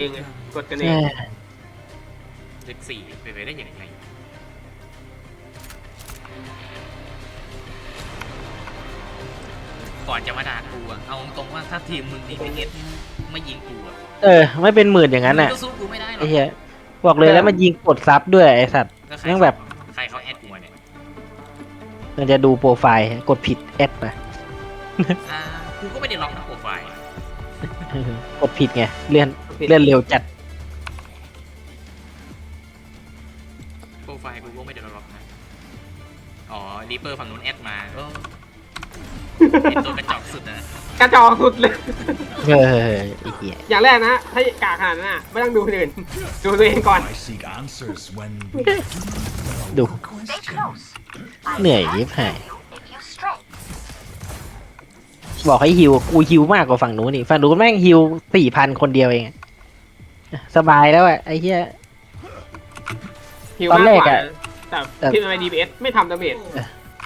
เองไงกดกันเอแหงม่เลขสี่เป็นไปได้ยังไงก่อนจะมาด่ากูอะเอาตรงๆว่าถ้าทีมมึงดีเอสไม่ยิงกูอะเออ ไม่เป็นหมื่นอย่างนั้นมึงอะก็สู้กูไม่ได้หรอไอ้กเหี้ยบอกเลยแล้วมันยิงกดซับด้วยไอ้สัตว์แล้วใครแม่งแบบ ใครเขาแอดกูมาเนี่ยมันจะดูโปรไฟล์กดผิดแอดไปอ่ากูก็ไม่ได้ล็อกนะโปรไฟล์กดผิดไงเลื่อน เลื่อนเร็วจัดโปรไฟล์กูก็ไม่ได้ล็อกนะ อ๋อรีเปอร์ฝั่งนู้นแอดมาเออเป็นตัวกระจอกสุดนะ กระจอกสุดเลยเออไอ้เหี้ยอย่างแรกนะถ้ากากขนาดนั้นน่ะไม่ต้องดูคนอื่น ดูตัวเองก่อน I seek answers when ดู Stay close. I เหนื่อย can ยิบหาย if you stray. บอกให้ฮิวกูฮิวมากกว่าฝั่งนู้นนี่ฝั่งนู้นแม่งฮิวสี่พันคนเดียวเองอะ สบายแล้วอะไอ้เหี้ย ฮิวตอนมากแรกกว่าอะ แต่แต่ทีมไอดีเอสไม่ทำดาเมจ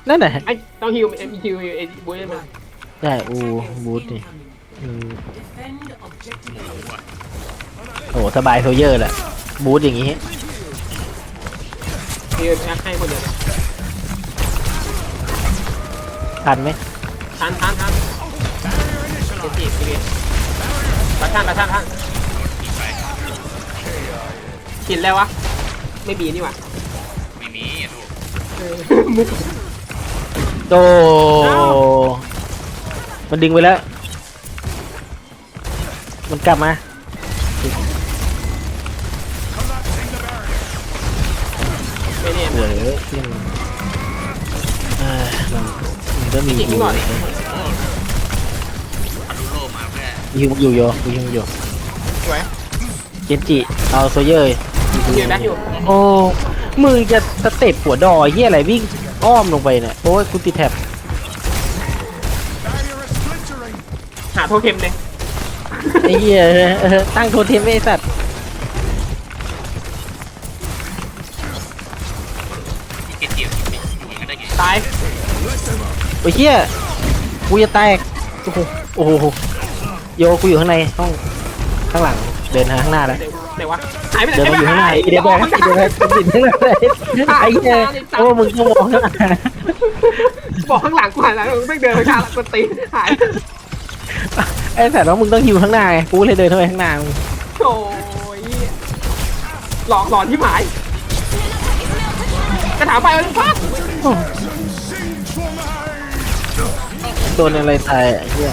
นั่นน่ะไอ้ต้องฮิวเอ็มฮิวเอบูเอมาได้อูบูทนี่อืมหมูอะโอ้สบายโซเยอร์แหละบูทอย่างงี้ ฮิวแอคให้คนเดียวเลยทันไหมทันทันทันเจ็ดสิบสิบเอ็ดประชันประชันท่านอีกไป กินแล้ววะ ไม่มีนี่หว่าไม่มีอะถูกเออมุกโตมันดึงไปแล้ว มันกลับมา ไม่เนี่ยเหลือขึ้นเอ่อมันมันก็มีจริงอยู่ก่อนอนุโลมมาเพื่อยิงอยู่โยยิงอยู่สวยเจนจิเอาโซเยอร์ ยืนแบ็คอยู่โอ้มึงจะสเต็ปหัวดอยเฮียอะไรวิ่งอ้อมลงไปเนี่ยโอ้ยกูติดแท็บหาโทเทมเลยไอ้เหี้ยเออตั้งโทเทมไว้ไอ้สัตว์ที่เกตเดียวอยู่อย่างนั้นได้ไงตายโอ้ยเฮียกูจะแตกโอ้โหโอ้โหโยกูอยู่ข้างในห้องข้างหลังเดินทางข้างหน้าแล้ว ไหนวะหายไปไหนเดินมาอยู่ข้างหน้าไอ้เดี๋ยวแบกไอ้เดี๋ยวแบกติดข้างหน้าเลยไอ้เหี้ยโอ้มึงต้องมองข้างหน้าบอกข้างหลังกูหันหลังไม่เดินไปทางหลังกูตีหายไอ้สัตว์ว่ามึงต้องอยู่ข้างหน้าไงกูเลยเดินเข้าไปข้างหน้ามึงโอ้ยหลอกหลอนที่หมายกระถางไปมันพักโดนอะไรตายอะไอ้เหี้ย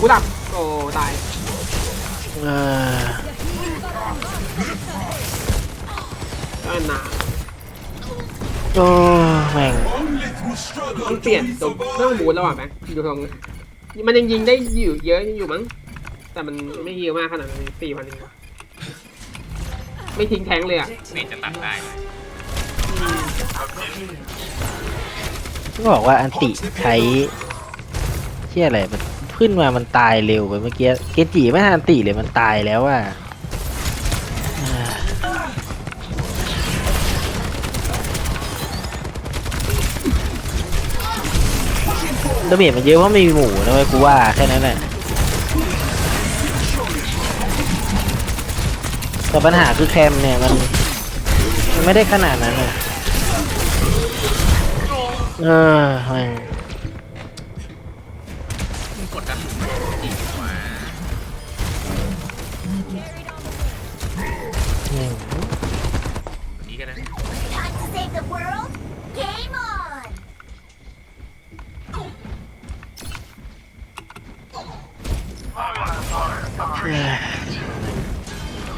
กูดับโอ้ตายเออก็หนาโอ้แม่งต้องเปลี่ยนตรงต้องบูนแล้วอะแม็กดูตรงมันยังยิงได้อยู่เยอะอยู่มั้ง แต่มันไม่เยอะมากขนาดนั้นสี่พันเองวะไม่ทิ้งแทงเลยอะเมนจะตัดได้ก็บอกว่าอันติใช้เชี่ยอะไรมัน ขึ้นมามันตายเร็วไปเมื่อกี้เกจิไม่ทันติเลยมันตายแล้วอะดาเมจมันเยอะเพราะไม่มีหมูนะเว้ยกูว่าแค่นั้นแหละแต่ปัญหาคือแคมเนี่ยมันมันไม่ได้ขนาดนั้นอะเออ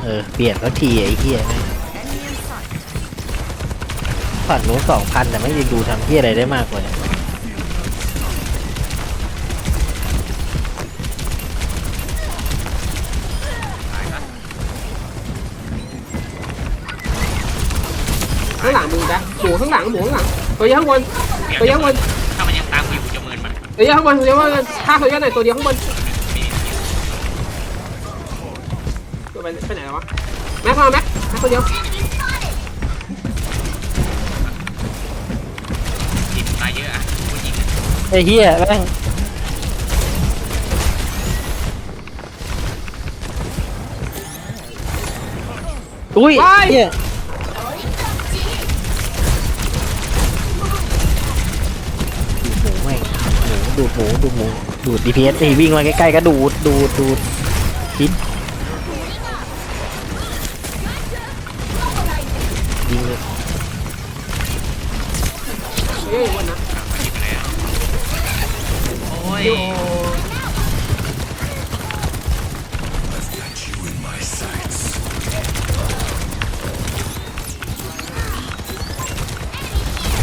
เออ เปลี่ยนสักทีไอ้เหี้ยแม่งฝั่งนู้นสองพันแต่ไม่ได้ดูทำเหี้ยอะไรได้มากกว่าเนี่ยข้างหลังมึงนะหมูข้างหลังหมูข้างหลังตัวเดียวข้างบนตัวเดียวข้างบนถ้ามันยังตามกูอยู่กูจะเมินมันตัวเดียวข้างบนตัวเดียวข้างบนฆ่าตัวเดียวหน่อยตัวเดียวข้างบน ไปไปไหนแล้ววะแม็กมาแม็กแม็กตัวเดียวยิงตายเยอะอะกูยิงอะไอ้เหี้ยแม่งอุ้ยเหี้ยหมูแม่งหมูดูดหมูดูดหมูดูดดีพีเอสไอ้วิ่งมาใกล้ๆก็ดูดดูดดูดชิ้น เฮ้ยวันนะโอ้ยโอ้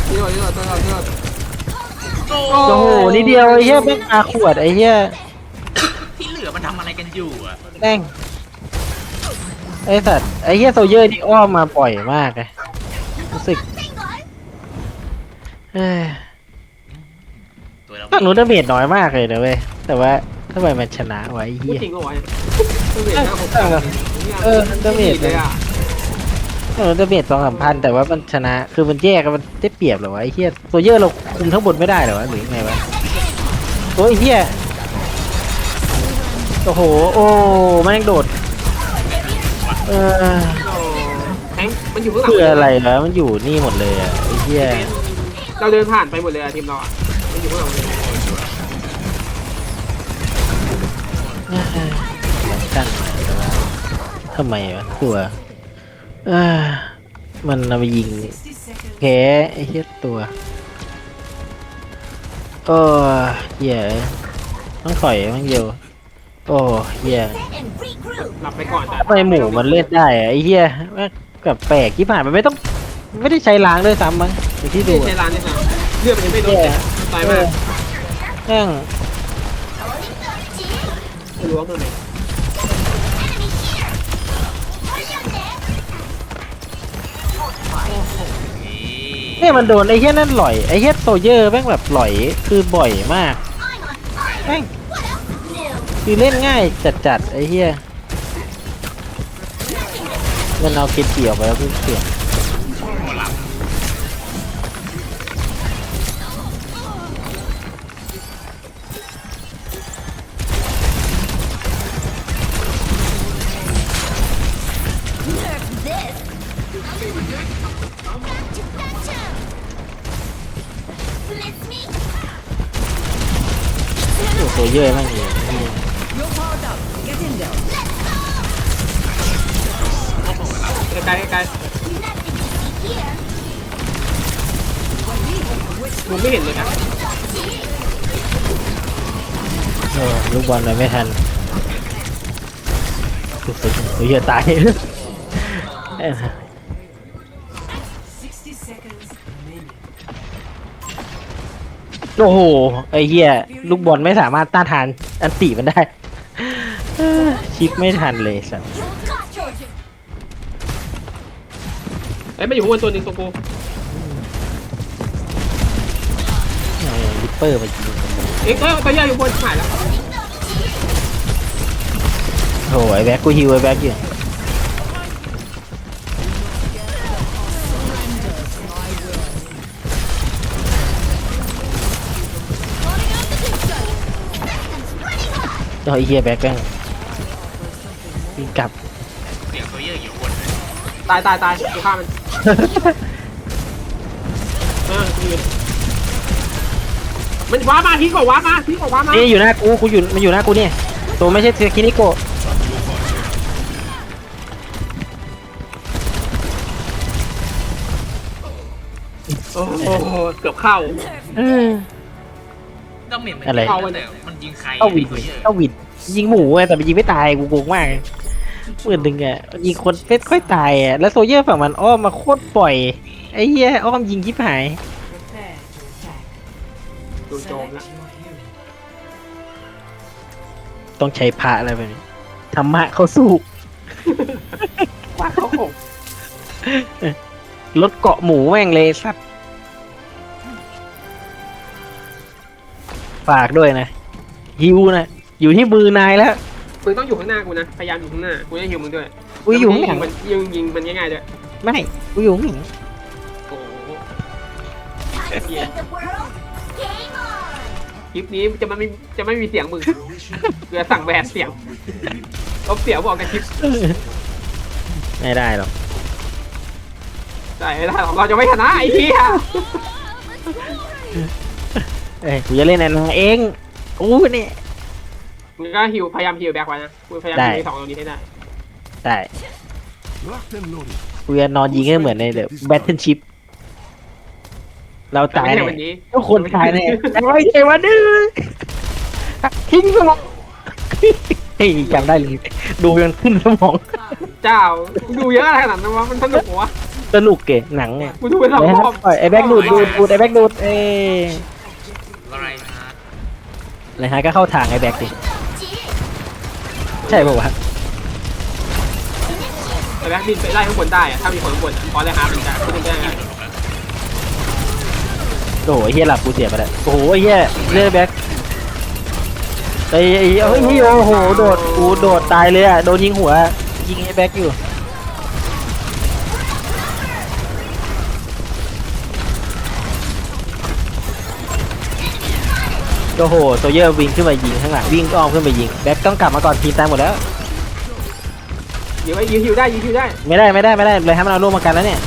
นี่ก่อนนี่ก่อนนี่ก่อนนี่ก่อนโอ้โอ้โหนิดเดียวไอ้เหี้ยแม่งอาขวดไอ้เหี้ยที่เหลือมันทำอะไรกันอยู่อะแม่งไอ้สัตว์ไอ้เหี้ยโซเยอร์นี่อ้อมมาปล่อยมากเลย ตัวเราฝั่งนู้นดาเมจน้อยมากเลยนะเว้ย แต่ว่าทำไมมันชนะไวะไอ้พูดเหี้ยจริงเหรอวะต้องเห็นนะผมเออดาเมจเลยอะฝั่งนู้นดาเมจสองสามพันแต่ว่ามันชนะ คือมันแยกกันมันได้เปรียบเหรอวะไอ้เหี้ยโซเยอร์เราคุมทั้งหมดไม่ได้เหรอวะหรือยังไงวะโอ้ยไอ้เหี้ยโอ้โห โอ้แม่งโดด เออโอ้แทงมันอยู่ข้างหลังคืออะไรวะมันอยู่นี่หมดเลยอะไอ้เหี้ย เราเดินผ่านไปหมดเลยอะทีมเราอะมันอยู่ข้างหลังหมดเลยเหมือนกันแต่ว่าทำไมวะตัวเอ้อมันเอาไปยิงแพ้ไอ้เหี้ยตัวโอ้เหี้ยต้องถอยมันเดียวโอ้เหี้ย Set and regroup. หลับไปก่อนแต่ทำไมหมูมันเล่นได้อะไอ้เหี้ยแม่งกับแปลกที่ผ่านมันไม่ต้อง ไม่ได้ใช้ล้างด้วยซ้ำมั้ง อย่างที่ดูใช้อะร้านนี่นะเลือดมันยังไม่โดนเลยตายเอมากอแม่งไม่รู้ว่าเมื่อไหร่เนี่ยมันโดนไอ้เหี้ยนั่นหล่อยไอ้เหี้ยโซเยอร์แม่งแบบหล่อยคือบ่อยมากแม่งคือเล่นง่ายจัดๆไอ้เหี้ยมันเอาเกจจีออกไปแล้วเพิ่งเโอ้โซเยอร์แม่งอยู่ไอ้เหี้ยไกลๆไกลๆผมไม่เห็นเลยนะ เออลูกบอลเลยไม่ทันโอ้โหเยอร์ตาย เอ้ย โอ้โห ไอ้เหี้ยลูกบอลไม่สามารถต้านทานอันติมันได้เออชิปไม่ทันเลยสัตว์เอ้ยมันอยู่ข้างบนตัวหนึงตัวกูเอาลิปเปอร์มายิงเอ็กซ์เอ้ยตัวใหญ่อยู่บนหายแล้วโอ้โหไอ้แบ็กกูฮิวไอ้แบ็กอยู่ เอาไอ้เหี้ยแบ็กแม่งวิ่งกลับ เสียงโซเยอร์อยู่บนตายตายตายกูฆ่ามันเออกูยืนมันว้ามาพีกว่าว้ามาพีกว่าว้ามานี่อยู่หน้ากูกูอยู่มันอยู่หน้ากูเนี่ยตัวไม่ใช่เทคินิโกะโอ้โหเกือบเข้า เออ ดาเมจมันอะไร เยอะแต่มันยิงใครเอาวินโซเยอร์เอาวินยิงหมูไงแต่มันยิงไม่ตายกูโกงมากหมื่นหนึ่งอะยิงคนไม่ค่อยตายอะแล้วโซเยอร์ฝั่งมันอ้อมมาโคตรปล่อยไอ้เหี้ยอ้อมยิงยิบหายโดนโจมแล้วต้องใช้พระอะไรแบบนี้ธรรมะเขาสู้ว้าเขาโขกรถเกาะหมูแม่งเลยสัตว์ ฝากด้วยนะฮิวนะอยู่ที่มือนายแล้ว มึงต้องอยู่ข้างหน้ากูนะ พยายามอยู่ข้างหน้า กูจะหิวมึงด้วยกูอยู่ข้างหลังมันยิงยิงมันง่ายๆด้วยไม่กูอยู่ข้างหลังโอ้โห Time to save the world. Game on. คลิปนี้จะไม่มีจะไม่มีเสียงมึงเดี๋ยวสั่งแบนเสียงลบเสียงบอกในคลิปไม่ได้หรอกใช่ไม่ได้หรอกเราจะไม่ชนะไอ้เหี้ย เอ้ยกูจะเล่นแอนนาเองกูเนี่ย มึงก็ฮิวพยายามฮิวแบ็กไว้นะกูพยายามได้ ฮิวสองตรงนี้ให้ได้ได้ Locked and loaded. กูจะนอนยิงให้เหมือนในเดอะแบทเทิลชิพเราแต่ตายไม่ใช่เนี่ยวันนี้ทุกคนตายเนี่ยแต่ไม่ใช่วันนี้ทิ้งสมองเฮ้ยจำได้เลยดูยังขึ้นสมอง เจ้าดูเยอะอะไรขนาดนั้นวะมันสนุกเหรอวะสนุกเก๋หนังเนี่ย กูดูไปสองไอ้รฮัอบทปล่อยไอ้แบ็กดูดดูดดูดไอ้แบ็กดูดเอ้ยอะ ไรฮะไรฮะก็เข้าทางไอ้แบ็กดิใช่ป่าวะแต่แบ็กบินไปไล่ข้างบนได้อะถ้ามีคนข้างบนอะเพราะอะไรฮะมันจะขึ้นได้ไงโอ้โหไอ้เฮียหลับกูเสียไปแล้วโอ้โหไอ้เฮียเลือดแบ็กไอ้ไอ้เฮ้ยเฮ้ยโอ้โหโดดกูโดดตายเลยอะโดนยิงหัวยิงไอ้แบ็กอยู่ โอ้โหโซเยอร์วิ่งขึ้นมายิงข้างหลังวิ่งอ้อมขึ้นไปยิงแบ็คต้องกลับมาก่อนทีมตายหมดแล้วยิงไว้ยิงฮิวได้ยิงฮิวได้ไม่ได้ไม่ได้ไม่ได้เลยให้มันเอาร่วมมากันแล้วเนี่ย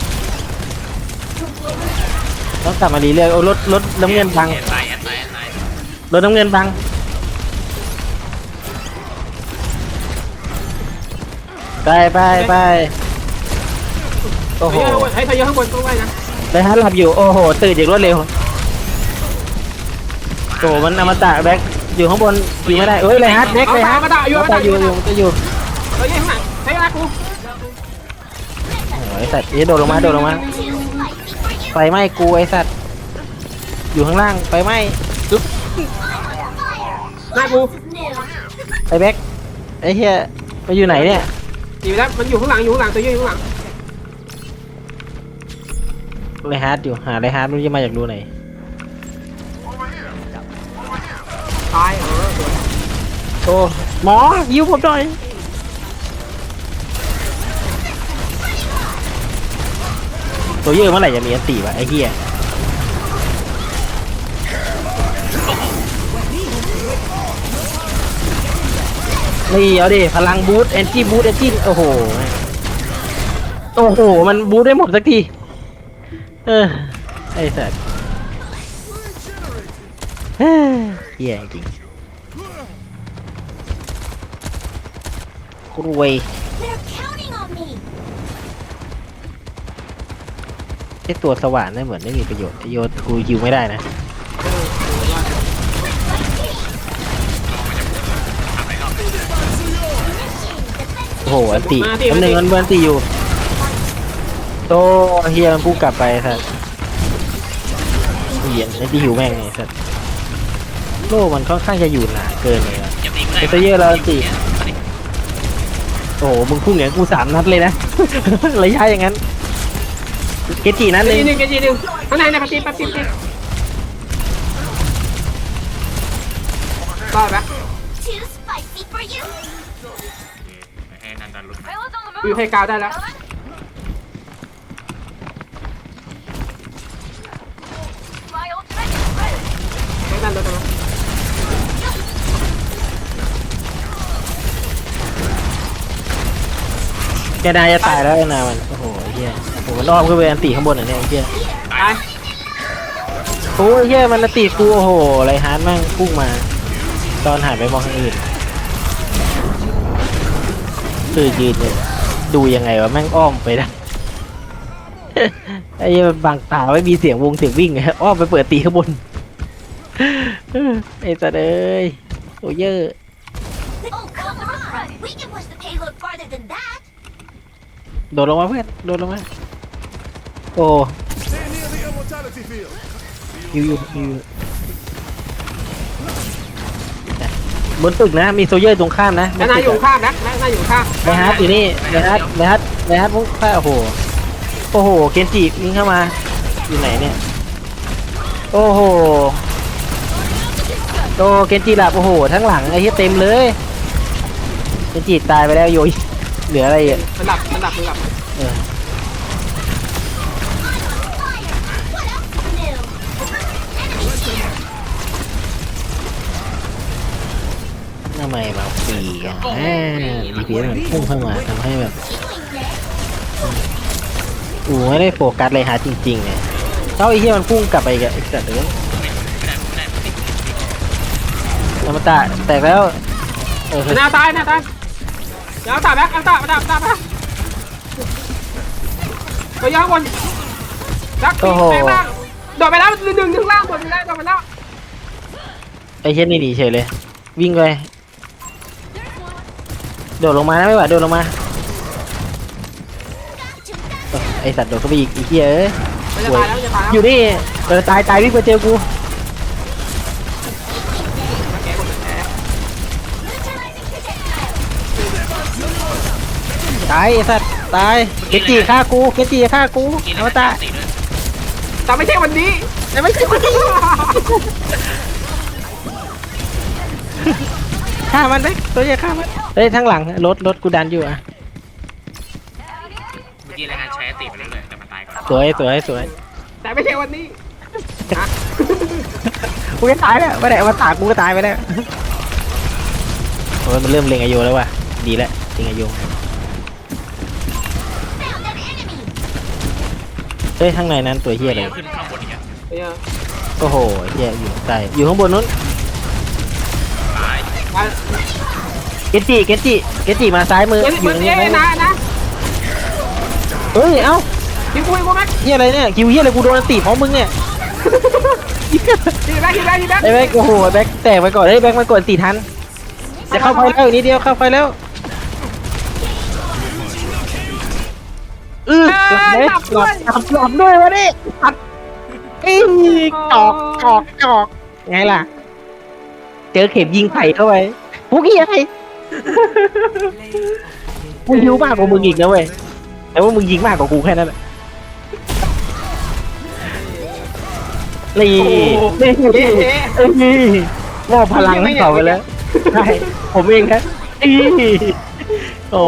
ต้องกลับมารีเรื่อยโอ้รถรถน้ำเงินบังแอนไลน์แอนไลน์แอนไลน์รถน้ำเงินบังไปไปไปโอ้โหเฮ้ยเธอเยอะข้างบนต้องไว้นะเลยฮะหลับอยู่โอ้โหตื่นอย่างรวดเร็ว โอ้โหมันอมตะแบ็คอยู่ข้างบนอยู่ไม่ได้เอ้ยเลยฮะแบ็คเลยฮะมาด่าอยู่มาด่าอยู่อยู่จะอยู่เฮ้ยข้างหลังใช้เวลากูโอ้ยไอ้สัตว์เอ๊ะโดดลงมาโดดลงมาไฟไหม้กูไอสัตว์อยู่ข้างล่างไฟไหม้จุ๊บหน้ากูไอแบ็คไอเฮียไปอยู่ไหนเนี่ยหนีไปแล้วมันอยู่ข้างหลังอยู่ข้างหลังตัวเยอะอยู่ข้างหลังไรฮาร์ดอยู่หาไรฮาร์ดไม่รู้จะมาจากรูไหน โอ้หมอยิวผมหน่อยตัวเยอะเมื่อไหร่จะมีอันตีวะไอเฮียนี่เอาดิพลังบูทแอนจี้บูทแอนจี้โอ้โห โอ้โห มันบูทได้หมดสักที เออ ไอ้สัตว์เฮียจริง กรวย They're counting on me. ไอตัวสว่านนี่เหมือนไม่มีประโยชน์โยนกูยิวไม่ได้นะโอ้โหอันติอันหนึ่งอันเบอร์อันติอยู่โตเฮียมันพุ่งกลับไปสัตว์เฮียไอ้ที่หิวแม่งเนี่ยสัตว์โลมันค่อนข้างจะอยู่หนาเกินเลยอะอย่าตีกูได้ไอ้ตัวเยอะเราตีโอ้โห มึงพุ่งอย่างนั้นกูสามนัดเลยนะ ระยะอย่างนั้น เกจินัดเกเลยจีหนึ่งเกจีหนึ่งข้างในนะปฏิปฏิปฏิรอดไหม Too spicy for you. ให้นันดันลุกกูอยู่ให้กาวได้แล้วใแกนายจะตายแล้วนามัน โอ้โหไอ้เฮียโอ้โหมันอ้อมขึ้นไปอันตีข้างบนอะเนี่ยไอ้เฮียตายโอ้ยไอ้เฮียมันอันตีกูโอ้โหไรฮาร์ดแม่งพุ่งมา ตอนหันไปมองทางอื่น คือยืนเนี่ยดูยังไงวะแม่งอ้อมไปได้ ไอ้เหี้ยมันบังตาไม่มีเสียงวงเสียงวิ่งไงอ้อมไปเปิดตีข้างบน ไอ้สัตว์เอ้ยโอ้เยอะ โดดลงมาเพื่อน โดดลงมา โอ้ Stay near the immortality field. ยิวอยู่ยิวอยู่บนตึกนะ มีโซเยอร์ตรงข้ามนะบแล้วนนายตึอกยู่อะข้างนะนายอยู่ข้างไรฮาร์ดอยู่นี่ไรฮาร์ดไรฮาร์ดไรฮาร์ดพุ่งเข้าโอ้โห โอ้โห เคนจิวิ่งเข้ามา อยู่ไหนเนี่ย โอ้โหโอ้เคนจิหลับโอ้โห ทั้งหลังไอ้เหี้ยเต็มเลย เคนจิตายไปแล้วโยย เหลืออะไรอะมันดับมันดับมันดับเออ What else new? ทำไมมาฟรีอะแหมดีพีมันพุ่งเข้ามาทำให้แบบกูไม่ได้โฟกัสเลยฮะจริงๆเนี่ยเอ้าไอ้เหี้ยมันพุ่งกลับไปอีกอะไอ้สัตว์เอ้ยไม่ได้ไม่ได้ไม่ได้อมตะแตกแล้วเออหน้าตายหน้าตาย เดี๋ยวเอาตาแบ็คเอาตาเอาตาเอาตามาตัวยางบนดักปีกแบงล่างโดดไปแล้วดึงดึงดึงล่างโดดไปแล้วโดดไปแล้วไอ้เช่นนี่หนีเฉยเลย วิ่งไปโดดลงมานะไม่ไหวโดดลงมาเออไอสัตว์โดดเข้าไปอีกอีกเหี้ยเอ้ยมันจะตายแล้วมันจะตายแล้วอยู่นี่เออตายตายวิ่งมาเจอกูแก ตายไอสัตว์ตายเกจิฆ่ากูเกจิฆ่ากูกินอแล้วมมันตะติดด้วยแต่ไม่ใช่วันนี้ แต่ไม่ใช่คนนี้ฆ่ามันไหมตัวใหญ่ฆ่ามันเฮ้ยทั้งหลังรถรถกูดันอยู่อะเมื่อกี้รายงานใช้ติดไปเรื่อยๆแต่มันตายก่อนสวยสวยสวยแต่ไม่ใช่วันนี้นะกูจะตายแล้วไม่ได้มาตากกูก็ตายไปแล้วโอ้ยมันเริ่มเล็งอายุแล้วว่ะดีแล้วเล็งอายุ ฮ้ยข้างในนั้นตัวเฮียอะไรขึ้นข้างบนอีกอะเดี๋ยวโอ้โหเฮียอยู่ใต้อยู่ข้างบนนู้นตายมาเกจิเกจิเกจิมาซ้ายมือเดี๋ยวอยู่มันตรงนี้เอ้ยนะนะเฮ้ยเอ้าพี่คุยกูแม็กเฮียอะไรเนี่ยคิวเฮียอะไรกูโดนอันตีพร้อมมึงเนี่ยทีแบ็คทีแบ็คทีแบ็คไอ้แบ็คโอ้โหแบ็คแตกไปก่อนเฮ้ยแบ็คมันกดตีทันจะเข้าไฟแล้วอีกนิดเดียวเข้าไฟแล้ว หลับเลยหลับหลับหลับด้วยวะนี่อัดเอ้ยจอกจอกจอกไงล่ะ เจอเข็มยิงไข่เข้าไปพวกเฮียไงกูยิวมากกว่ามึงอีกนะเว้ยแต่ว่ามึงยิงมากกว่ากูแค่นั้นแหละนี่นี่นี่เอ้ยมอบพลังให้เขาไปแล้วใช่ผมเองครับอีโอ้